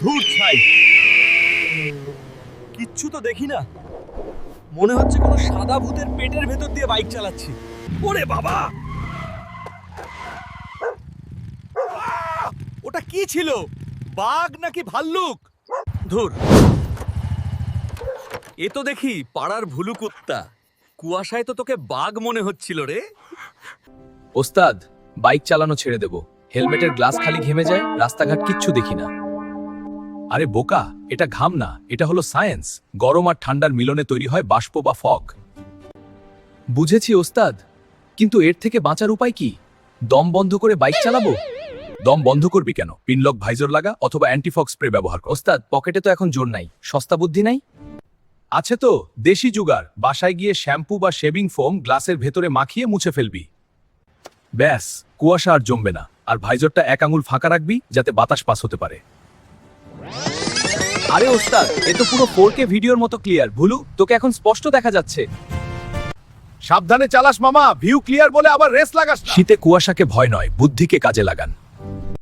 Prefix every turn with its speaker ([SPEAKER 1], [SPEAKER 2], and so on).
[SPEAKER 1] ধূর ছাই। কিচ্ছু তো দেখি না। মনে হচ্ছে কোনো সাদা ভূতের পেটের ভেতর দিয়ে বাইক চালাচ্ছি। ওরে বাবা! ওটা কি ছিল? বাঘ নাকি ভাল্লুক? ধুর। এ তো দেখি পাড়ার ভুলু কুত্তা। কুয়াশায় তো তোকে বাঘ মনে হচ্ছিল রে।
[SPEAKER 2] ওস্তাদ, বাইক চালানো ছেড়ে দেব। হেলমেটের গ্লাস খালি ঘেমে যায়, রাস্তাঘাট কিচ্ছু দেখি না। আরে বোকা, এটা ঘাম না, এটা হলো সায়েন্স। গরম আর ঠান্ডার মিলনে তৈরি হয় বাষ্প বা ফগ বুঝেছি ওস্তাদ, কিন্তু এর থেকে বাঁচার উপায় কি? দম বন্ধ করে বাইক চালাবো? দম বন্ধ করবি কেন? পিনলক ভাইজর লাগা অথবা অ্যান্টিফগ স্প্রে ব্যবহার কর। ওস্তাদ, পকেটে তো এখন জোর নাই। সস্তা বুদ্ধি নাই? আছে তো, দেশি জুগার। বাসায় গিয়ে শ্যাম্পু বা শেভিং ফোম গ্লাসের ভেতরে মাখিয়ে মুছে ফেলবি। ব্যাস, কুয়াশা আর জমবে না। আর ভাইজরটা এক আঙুল ফাঁকা রাখবি, যাতে বাতাস পাস হতে পারে। আরে ওস্তাদ এ তো পুরো ফোর কে ভিডিওর মতো ক্লিয়ার ভুলু তোকে এখন স্পষ্ট দেখা যাচ্ছে।
[SPEAKER 3] সাবধানে চালাস মামা ভিউ ক্লিয়ার বলে আবার রেস লাগাস
[SPEAKER 2] শীতে কুয়াশাকে ভয় নয় বুদ্ধিকে কাজে লাগান।